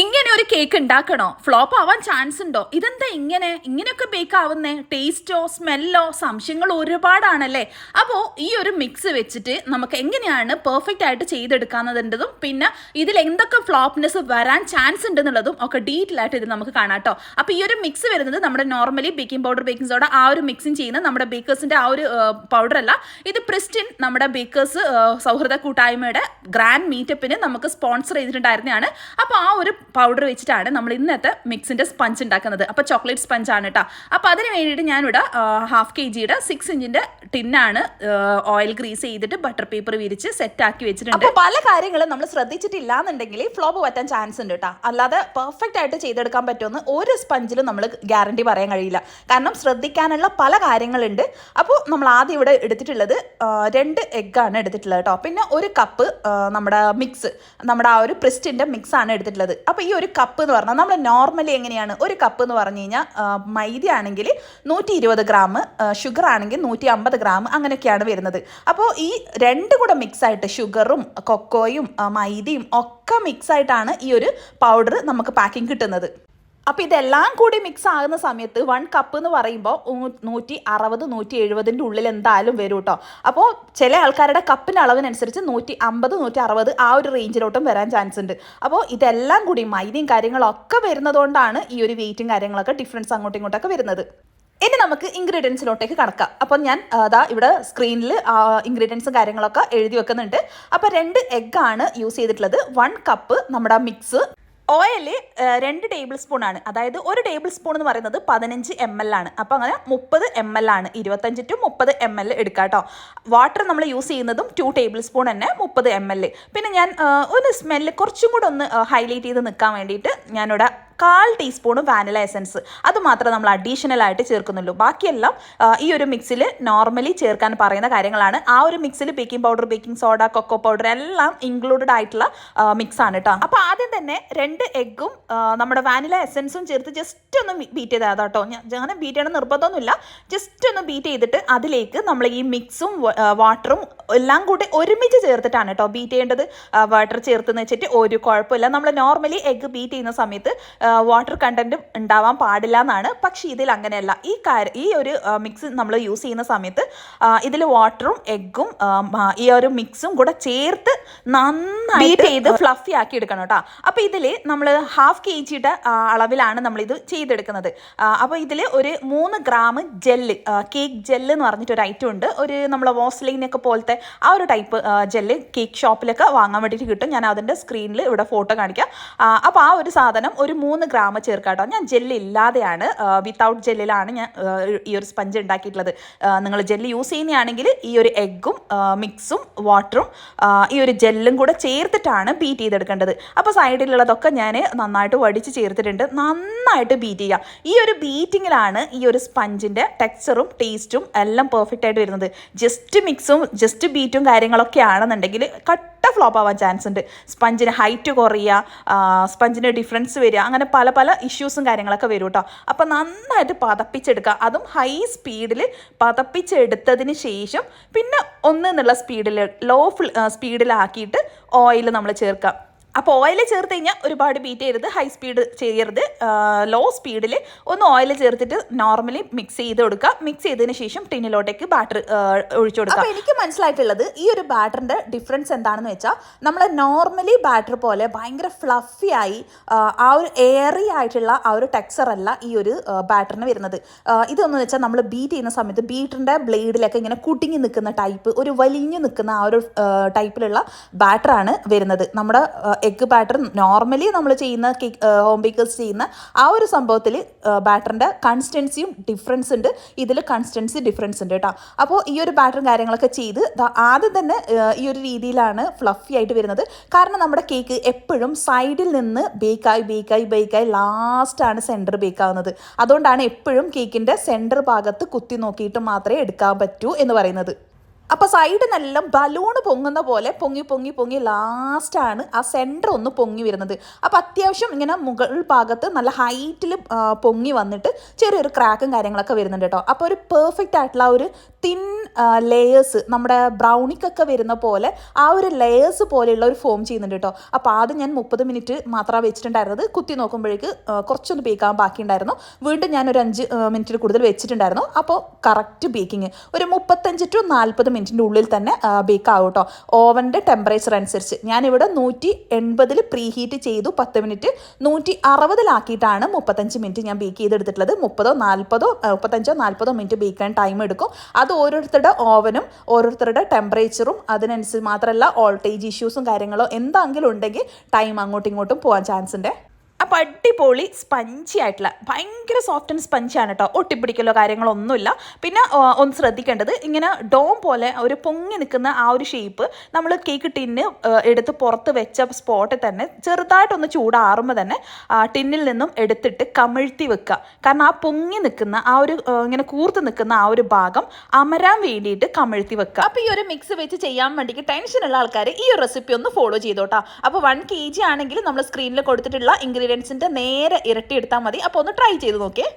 ഇങ്ങനെ ഒരു കേക്ക് ഉണ്ടാക്കണോ? ഫ്ലോപ്പ് ആവാൻ ചാൻസ് ഉണ്ടോ? ഇതെന്താ ഇങ്ങനെ? ഇങ്ങനെയൊക്കെ ബേക്ക് ആവുന്നേ? ടേസ്റ്റോ സ്മെല്ലോ സംശയങ്ങൾ ഒരുപാടാണല്ലേ? അപ്പോൾ ഈ ഒരു മിക്സ് വെച്ചിട്ട് നമുക്ക് എങ്ങനെയാണ് പെർഫെക്റ്റ് ആയിട്ട് ചെയ്തെടുക്കാന്നതിന്റെതും പിന്നെ ഇതിൽ എന്തൊക്കെ ഫ്ലോപ്പ്നെസ് വരാൻ ചാൻസ് ഉണ്ടെന്നുള്ളതും ഒക്കെ ഡീറ്റെയിൽ ആയിട്ട് ഇത് നമുക്ക് കാണാം കേട്ടോ അപ്പോൾ ഈ ഒരു മിക്സ് വരുന്നത് നമ്മുടെ normally baking powder baking soda ആ ഒരു മിക്സിങ് ചെയ്യുന്ന നമ്മുടെ ബേക്കേഴ്സിന്റെ ആ ഒരു പൗഡർ അല്ല. ഇത് പ്രിസ്റ്റിൻ നമ്മുടെ ബേക്കേഴ്സ് സൗഹൃദ കൂട്ടായ്മയുടെ ഗ്രാൻഡ് മീറ്റപ്പിന് നമുക്ക് സ്പോൺസർ ചെയ്തിട്ടുണ്ടായിരുന്നതാണ്. അപ്പോൾ ആ ഒരു പൗഡർ വെച്ചിട്ടാണ് നമ്മൾ ഇന്നത്തെ മിക്സിന്റെ സ്പഞ്ച് ഉണ്ടാക്കുന്നത്. അപ്പോൾ ചോക്ലേറ്റ് സ്പഞ്ച് ആണ് കേട്ടോ അപ്പോൾ അതിന് വേണ്ടിയിട്ട് ഞാനിവിടെ ഹാഫ് കെ ജിയുടെ സിക്സ് ഇഞ്ചിന്റെ ടിന്നാണ് ഓയിൽ ഗ്രീസ് ചെയ്തിട്ട് ബട്ടർ പേപ്പർ വിരിച്ച് സെറ്റ് ആക്കി വെച്ചിട്ടുണ്ട്. അപ്പോൾ പല കാര്യങ്ങളും നമ്മൾ ശ്രദ്ധിച്ചിട്ടില്ല എന്നുണ്ടെങ്കിൽ ഫ്ലോപ്പ് പറ്റാൻ ചാൻസ് ഉണ്ട് കേട്ടോ അല്ലാതെ പെർഫെക്റ്റ് ആയിട്ട് ചെയ്തെടുക്കാൻ പറ്റുമെന്ന് ഒരു സ്പഞ്ചിലും നമ്മൾ ഗ്യാരണ്ടി പറയാൻ കഴിയില്ല. കാരണം ശ്രദ്ധിക്കാനുള്ള പല കാര്യങ്ങളുണ്ട്. അപ്പോൾ നമ്മൾ ആദ്യം ഇവിടെ എടുത്തിട്ടുള്ളത് രണ്ട് രണ്ട് എഗ്ഗാണ് എടുത്തിട്ടുള്ളത് കേട്ടോ പിന്നെ ഒരു കപ്പ് നമ്മുടെ മിക്സ് നമ്മുടെ ആ ഒരു പ്രിസ്റ്റിന്റെ മിക്സ് ആണ് എടുത്തിട്ടുള്ളത്. അപ്പോൾ ഈ ഒരു കപ്പ് എന്ന് പറഞ്ഞാൽ നമ്മൾ നോർമലി എങ്ങനെയാണ്? ഒരു കപ്പ് എന്ന് പറഞ്ഞു കഴിഞ്ഞാൽ മൈദ ആണെങ്കിൽ നൂറ്റി ഇരുപത് ഗ്രാം ഷുഗർ ആണെങ്കിൽ നൂറ്റി അമ്പത് ഗ്രാം അങ്ങനെയൊക്കെയാണ് വരുന്നത്. അപ്പോൾ ഈ രണ്ട് കൂടെ മിക്സായിട്ട് ഷുഗറും കൊക്കോയും മൈദയും ഒക്കെ മിക്സായിട്ടാണ് ഈ ഒരു പൗഡർ നമുക്ക് പാക്കിംഗ് കിട്ടുന്നത്. അപ്പോൾ ഇതെല്ലാം കൂടി മിക്സ് ആകുന്ന സമയത്ത് വൺ കപ്പ് എന്ന് പറയുമ്പോൾ നൂറ്റി അറുപത് നൂറ്റി എഴുപതിന്റെ ഉള്ളിൽ എന്തായാലും വരും കേട്ടോ അപ്പോൾ ചില ആൾക്കാരുടെ കപ്പിന്റെ അളവിനനുസരിച്ച് നൂറ്റി അമ്പത് നൂറ്റി അറുപത് ആ ഒരു റേഞ്ചിലോട്ടും വരാൻ ചാൻസ് ഉണ്ട്. അപ്പോൾ ഇതെല്ലാം കൂടി മൈദയും കാര്യങ്ങളൊക്കെ വരുന്നതുകൊണ്ടാണ് ഈ ഒരു വെയിറ്റും കാര്യങ്ങളൊക്കെ ഡിഫറൻസ് അങ്ങോട്ടും ഇങ്ങോട്ടൊക്കെ വരുന്നത്. ഇനി നമുക്ക് ഇൻഗ്രീഡിയൻസിലോട്ടേക്ക് കടക്കാം. അപ്പം ഞാൻ അതാ ഇവിടെ സ്ക്രീനിൽ ഇൻഗ്രീഡിയൻസും കാര്യങ്ങളൊക്കെ എഴുതി വെക്കുന്നുണ്ട്. അപ്പോൾ രണ്ട് എഗ്ഗാണ് യൂസ് ചെയ്തിട്ടുള്ളത്. വൺ കപ്പ് നമ്മുടെ മിക്സ് ഓയിൽ രണ്ട് ടേബിൾ സ്പൂൺ ആണ്. അതായത് ഒരു ടേബിൾ സ്പൂൺ എന്ന് പറയുന്നത് പതിനഞ്ച് എം എൽ ആണ്. അപ്പോൾ അങ്ങനെ മുപ്പത് എം എൽ ആണ്. ഇരുപത്തഞ്ച് ടു മുപ്പത് എം എൽ എടുക്കുക കേട്ടോ വാട്ടർ നമ്മൾ യൂസ് ചെയ്യുന്നതും ടു ടേബിൾ സ്പൂൺ തന്നെ മുപ്പത് എം എൽ പിന്നെ ഞാൻ ഒരു സ്മെല്ല് കുറച്ചും കൂടെ ഒന്ന് ഹൈലൈറ്റ് ചെയ്ത് നിൽക്കാൻ വേണ്ടിയിട്ട് ഞാനിവിടെ കാൽ ടീസ്പൂൺ വാനില എസൻസ്. അത് മാത്രമേ നമ്മൾ അഡീഷണൽ ആയിട്ട് ചേർക്കുന്നുള്ളൂ. ബാക്കിയെല്ലാം ഈ ഒരു മിക്സിൽ നോർമലി ചേർക്കാൻ പറയുന്ന കാര്യങ്ങളാണ്. ആ ഒരു മിക്സിൽ baking powder baking soda cocoa powder എല്ലാം ഇൻക്ലൂഡഡ് ആയിട്ടുള്ള മിക്സ് ആണ് കേട്ടോ അപ്പോൾ ആദ്യം തന്നെ രണ്ട് എഗ്ഗും നമ്മുടെ വാനില എസൻസും ചേർത്ത് ജസ്റ്റ് ഒന്ന് ബീറ്റ് ചെയ്താൽ കേട്ടോ അങ്ങനെ ബീറ്റ് ചെയ്യണം നിർബന്ധമൊന്നുമില്ല. ജസ്റ്റ് ഒന്ന് ബീറ്റ് ചെയ്തിട്ട് അതിലേക്ക് നമ്മൾ ഈ മിക്സും വാട്ടറും എല്ലാം കൂടി ഒരുമിച്ച് ചേർത്തിട്ടാണ് കേട്ടോ ബീറ്റ് ചെയ്യേണ്ടത്. വാട്ടർ ചേർത്തെന്ന് വെച്ചിട്ട് ഒരു കുഴപ്പമില്ല. നമ്മൾ നോർമലി എഗ്ഗ് ബീറ്റ് ചെയ്യുന്ന സമയത്ത് വാട്ടർ കണ്ടന്റും ഉണ്ടാവാൻ പാടില്ല എന്നാണ് പക്ഷേ ഇതിൽ അങ്ങനെയല്ല. ഈ കാര്യം ഈ ഒരു മിക്സ് നമ്മൾ യൂസ് ചെയ്യുന്ന സമയത്ത് ഇതിൽ വാട്ടറും എഗ്ഗും ഈ ഒരു മിക്സും കൂടെ ചേർത്ത് നന്നായി ചെയ്ത് ഫ്ലഫി ആക്കി എടുക്കണം കേട്ടോ. അപ്പോൾ ഇതിൽ നമ്മൾ ഹാഫ് കെ ജിയുടെ അളവിലാണ് നമ്മളിത് ചെയ്തെടുക്കുന്നത്. അപ്പോൾ ഇതിൽ ഒരു മൂന്ന് ഗ്രാം ജെല്ല് കേക്ക് ജെല്ല് എന്ന് പറഞ്ഞിട്ട് ഒരു ഐറ്റം ഉണ്ട്. ഒരു നമ്മളെ വോസ്ലിനൊക്കെ പോലത്തെ ആ ഒരു ടൈപ്പ് ജെല്ല് കേക്ക് ഷോപ്പിലൊക്കെ വാങ്ങാൻ വേണ്ടിയിട്ട് കിട്ടും. ഞാൻ അതിന്റെ സ്ക്രീനിൽ ഇവിടെ ഫോട്ടോ കാണിക്കാം. അപ്പോൾ ആ ഒരു സാധനം ഒരു മൂന്ന് ഗ്രാം ചേർക്കാം കേട്ടോ ഞാൻ ജെല്ല് ഇല്ലാതെയാണ് വിത്തൗട്ട് ജെല്ലിലാണ് ഞാൻ ഈ ഒരു സ്പഞ്ച് ഉണ്ടാക്കിയിട്ടുള്ളത്. നിങ്ങൾ ജെല്ല് യൂസ് ചെയ്യുന്നതാണെങ്കിൽ ഈ ഒരു എഗ്ഗും മിക്സും വാട്ടറും ഈ ഒരു ജെല്ലും കൂടെ ചേർത്തിട്ടാണ് ബീറ്റ് ചെയ്തെടുക്കേണ്ടത്. അപ്പോൾ സൈഡിലുള്ളതൊക്കെ ഞാൻ നന്നായിട്ട് വടിച്ച് ചേർത്തിട്ടുണ്ട്. നന്നായിട്ട് ബീറ്റ് ചെയ്യുക ഈ ഒരു ബീറ്റിങ്ങിലാണ് ഈ ഒരു സ്പഞ്ചിന്റെ ടെക്സ്ചറും ടേസ്റ്റും എല്ലാം പെർഫെക്റ്റ് ആയിട്ട് വരുന്നത്. ജസ്റ്റ് മിക്സും ജസ്റ്റ് ബീറ്റും കാര്യങ്ങളൊക്കെ ആണെന്നുണ്ടെങ്കിൽ കട്ട ഫ്ലോപ്പ് ആവാൻ ചാൻസ് ഉണ്ട്. സ്പഞ്ചിന് ഹൈറ്റ് കുറയുക സ്പഞ്ചിന് ഡിഫറൻസ് വരിക അങ്ങനെ പല പല ഇഷ്യൂസും കാര്യങ്ങളൊക്കെ വരും കേട്ടോ അപ്പോൾ നന്നായിട്ട് പതപ്പിച്ചെടുക്കുക. അതും ഹൈ സ്പീഡിൽ പതപ്പിച്ചെടുത്തതിന് ശേഷം പിന്നെ ഒന്ന് എന്നുള്ള സ്പീഡിൽ ലോ സ്പീഡിലാക്കിയിട്ട് ഓയിൽ നമ്മൾ ചേർക്കുക. അപ്പോൾ ഓയിൽ ചേർത്ത് കഴിഞ്ഞാൽ ഒരുപാട് ബീറ്റ് ചെയ്യരുത് ഹൈ സ്പീഡ് ചെയ്യരുത്. ലോ സ്പീഡിൽ ഒന്ന് ഓയിൽ ചേർത്തിട്ട് നോർമലി മിക്സ് ചെയ്ത് കൊടുക്കുക. മിക്സ് ചെയ്തതിന് ശേഷം ടിന്നിലോട്ടേക്ക് ബാറ്റർ ഒഴിച്ചു കൊടുക്കുക. അപ്പോൾ എനിക്ക് മനസ്സിലായിട്ടുള്ളത് ഈ ഒരു ബാറ്ററിന്റെ ഡിഫറൻസ് എന്താണെന്ന് വെച്ചാൽ നമ്മൾ നോർമലി ബാറ്റർ പോലെ ഭയങ്കര ഫ്ലഫി ആയി ആ, ഒരു എയറി ആയിട്ടുള്ള ആ ഒരു ടെക്സ്ചർ അല്ല ഈ ഒരു ബാറ്ററിന് വരുന്നത്. ഇതൊന്ന് വെച്ചാൽ നമ്മൾ ബീറ്റ് ചെയ്യുന്ന സമയത്ത് ബീറ്ററിന്റെ ബ്ലേഡിലൊക്കെ ഇങ്ങനെ കുടുങ്ങി നിൽക്കുന്ന ടൈപ്പ് ഒരു വലിഞ്ഞു നിൽക്കുന്ന ആ ഒരു ടൈപ്പിലുള്ള ബാറ്ററാണ് വരുന്നത്. നമ്മുടെ എഗ്ഗ് ബാറ്റർ നോർമലി നമ്മൾ ചെയ്യുന്ന ഹോം ബേക്കേഴ്സ് ചെയ്യുന്ന ആ ഒരു സംഭവത്തിൽ ബാറ്ററിന്റെ കൺസിസ്റ്റൻസിയും ഡിഫറൻസ് ഉണ്ട്. ഇതിൽ കൺസിസ്റ്റൻസി ഡിഫറൻസ് ഉണ്ട് കേട്ടോ. അപ്പോൾ ഈ ഒരു ബാറ്ററും കാര്യങ്ങളൊക്കെ ചെയ്ത് ആദ്യം തന്നെ ഈ ഒരു രീതിയിലാണ് ഫ്ലഫി ആയിട്ട് വരുന്നത്. കാരണം നമ്മുടെ കേക്ക് എപ്പോഴും സൈഡിൽ നിന്ന് ബേക്കായി ബേക്കായി ബേക്കായി ലാസ്റ്റാണ് സെന്റർ ബേക്കാവുന്നത് അതുകൊണ്ടാണ് എപ്പോഴും കേക്കിന്റെ സെന്റർ ഭാഗത്ത് കുത്തി നോക്കിയിട്ട് മാത്രമേ എടുക്കാൻ പറ്റൂ എന്ന് പറയുന്നത്. അപ്പോൾ സൈഡ് നല്ല ബലൂൺ പൊങ്ങുന്ന പോലെ പൊങ്ങി പൊങ്ങി പൊങ്ങി ലാസ്റ്റാണ് ആ സെന്റർ ഒന്ന് പൊങ്ങി വരുന്നത്. അപ്പോൾ അത്യാവശ്യം ഇങ്ങനെ മുകൾ ഭാഗത്ത് നല്ല ഹൈറ്റിൽ പൊങ്ങി വന്നിട്ട് ചെറിയൊരു ക്രാക്കും കാര്യങ്ങളൊക്കെ വരുന്നുണ്ട് കേട്ടോ. അപ്പോൾ ഒരു പെർഫെക്റ്റ് ആയിട്ടുള്ള ഒരു തിൻ ലേയേഴ്സ് നമ്മുടെ ബ്രൗണിക്കൊക്കെ വരുന്ന പോലെ ആ ഒരു ലേയേഴ്സ് പോലെയുള്ള ഒരു ഫോം ചെയ്യുന്നുണ്ട് കേട്ടോ അപ്പോൾ ആദ്യം ഞാൻ മുപ്പത് മിനിറ്റ് മാത്രമാണ് വെച്ചിട്ടുണ്ടായിരുന്നത്. കുത്തി നോക്കുമ്പോഴേക്ക് കുറച്ചൊന്ന് ബേക്കാൻ ബാക്കിയുണ്ടായിരുന്നു. വീണ്ടും ഞാൻ ഒരു അഞ്ച് മിനിറ്റിൽ കൂടുതൽ വെച്ചിട്ടുണ്ടായിരുന്നു. അപ്പോൾ കറക്റ്റ് ബേക്കിങ് ഒരു മുപ്പത്തഞ്ച് ടു നാൽപ്പത് മിനിറ്റിന്റെ ഉള്ളിൽ തന്നെ ബേക്ക് ആവും കേട്ടോ ഓവന്റെ ടെമ്പറേച്ചർ അനുസരിച്ച്. ഞാനിവിടെ നൂറ്റി എൺപതിൽ പ്രീ ഹീറ്റ് ചെയ്തു പത്ത് മിനിറ്റ് നൂറ്റി അറുപതിലാക്കിയിട്ടാണ് മുപ്പത്തഞ്ച് മിനിറ്റ് ഞാൻ ബേക്ക് ചെയ്തെടുത്തിട്ടുള്ളത്. മുപ്പതോ നാൽപ്പതോ മുപ്പത്തഞ്ചോ നാൽപ്പതോ മിനിറ്റ് ബേക്കാൻ ടൈം എടുക്കും. അത് ഓരോരുത്തരുടെ ഓവനും ഓരോരുത്തരുടെ ടെമ്പറേച്ചറും അതിനനുസരിച്ച് മാത്രമല്ല വോൾട്ടേജ് ഇഷ്യൂസും കാര്യങ്ങളോ എന്തെങ്കിലും ഉണ്ടെങ്കിൽ ടൈം അങ്ങോട്ടും ഇങ്ങോട്ടും പോകാൻ ചാൻസ് ഉണ്ട്. അപ്പോൾ അടിപൊളി സ്പഞ്ചി ആയിട്ടുള്ള ഭയങ്കര സോഫ്റ്റ് ആൻഡ് സ്പഞ്ചാണ് കേട്ടോ ഒട്ടിപ്പിടിക്കലോ കാര്യങ്ങളോ ഒന്നുമില്ല. പിന്നെ ഒന്ന് ശ്രദ്ധിക്കേണ്ടത് ഇങ്ങനെ ഡോം പോലെ ഒരു പൊങ്ങി നിൽക്കുന്ന ആ ഒരു ഷേപ്പ് നമ്മൾ കേക്ക് ടിന്ന് എടുത്ത് പുറത്ത് വെച്ച സ്പോട്ടിൽ തന്നെ ചെറുതായിട്ടൊന്ന് ചൂടാറുമ്പോൾ തന്നെ ടിന്നിൽ നിന്നും എടുത്തിട്ട് കമിഴ്ത്തി വെക്കുക. കാരണം ആ പൊങ്ങി നിൽക്കുന്ന ആ ഒരു ഇങ്ങനെ കൂർത്ത് നിൽക്കുന്ന ആ ഒരു ഭാഗം അമരാൻ വേണ്ടിയിട്ട് കമിഴ്ത്തി വെക്കുക. അപ്പോൾ ഈ ഒരു മിക്സ് വെച്ച് ചെയ്യാൻ വേണ്ടിയിട്ട് ടെൻഷനുള്ള ആൾക്കാർ ഈ ഒരു റെസിപ്പി ഒന്ന് ഫോളോ ചെയ്തോട്ടാ. അപ്പോൾ വൺ കെ ജി ആണെങ്കിൽ നമ്മൾ സ്ക്രീനിൽ കൊടുത്തിട്ടുള്ള ഇൻഗ്രീഡിയൻസിന്റെ നേരെ ഇരട്ടി എടുത്താൽ മതി. അപ്പോൾ ഒന്ന് ട്രൈ ചെയ്ത് നോക്കിയേ.